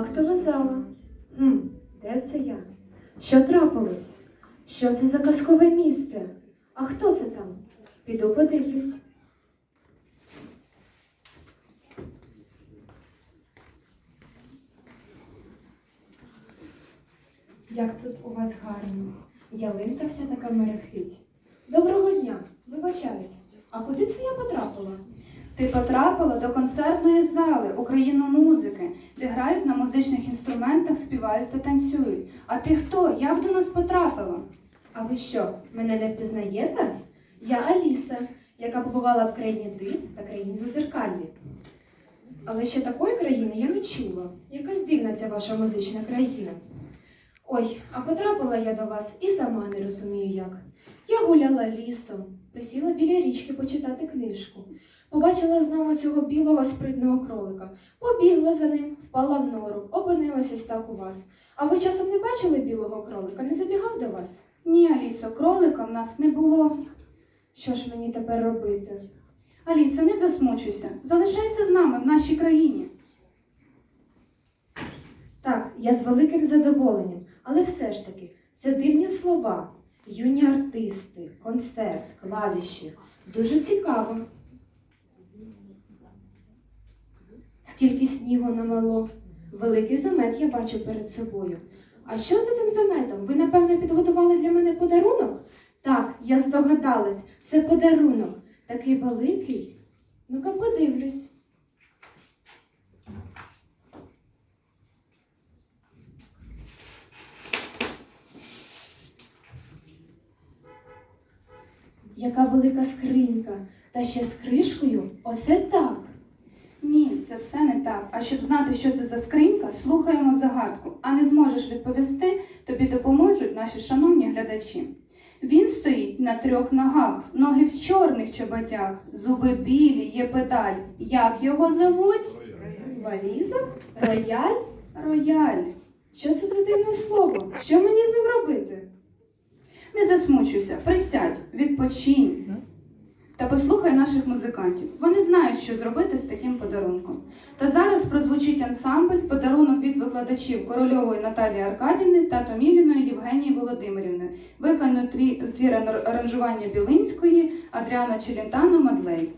актова зала. Хм, Де це я? Що трапилось? Що це за казкове місце? А хто це там? Піду подивлюсь. Як тут у вас гарно. Ялинка вся така мерехтить. Доброго дня, вибачаюсь. А куди це я потрапила? Ти потрапила до концертної зали Україномузики, де грають на музичних інструментах, співають та танцюють. А ти хто? Як до нас потрапила? А ви що, мене не впізнаєте? Я Аліса, яка побувала в країні див та країні зазеркальні. Але ще такої країни я не чула. Якась дивна ця ваша музична країна. Ой, а потрапила я до вас і сама не розумію як. Я гуляла лісом, присіла біля річки почитати книжку. Побачила знову цього білого спритного кролика. Побігла за ним, впала в нору, опинилася так у вас. А ви часом не бачили білого кролика? Не забігав до вас? Ні, Алісо, кролика в нас не було. Що ж мені тепер робити? Аліса, не засмучуйся. Залишайся з нами в нашій країні. Так, я з великим задоволенням, але все ж таки, це дивні слова, юні артисти, концерт, клавіші. Дуже цікаво. Скільки снігу намело. Великий замет я бачу перед собою. А що за тим заметом? Ви, напевно, підготували для мене подарунок? Так, я здогадалась, це подарунок. Такий великий. Ну-ка подивлюсь. Яка велика скринька, та ще з кришкою. Оце так. Ні, це все не так. А щоб знати, що це за скринька, слухаємо загадку. А не зможеш відповісти, тобі допоможуть наші шановні глядачі. Він стоїть на трьох ногах, ноги в чорних чоботях, зуби білі, є педаль. Як його зовуть? Валіза? Рояль? Рояль. Що це за дивне слово? Що мені з ним робити? Не засмучуйся, присядь, відпочинь. Та послухай наших музикантів. Вони знають, що зробити з таким подарунком. Та зараз прозвучить ансамбль, подарунок від викладачів Корольової Наталії Аркадівни та Томіліної Євгенії Володимирівни. виконано твір аранжування Білинської Адріана Челентано Мадлей.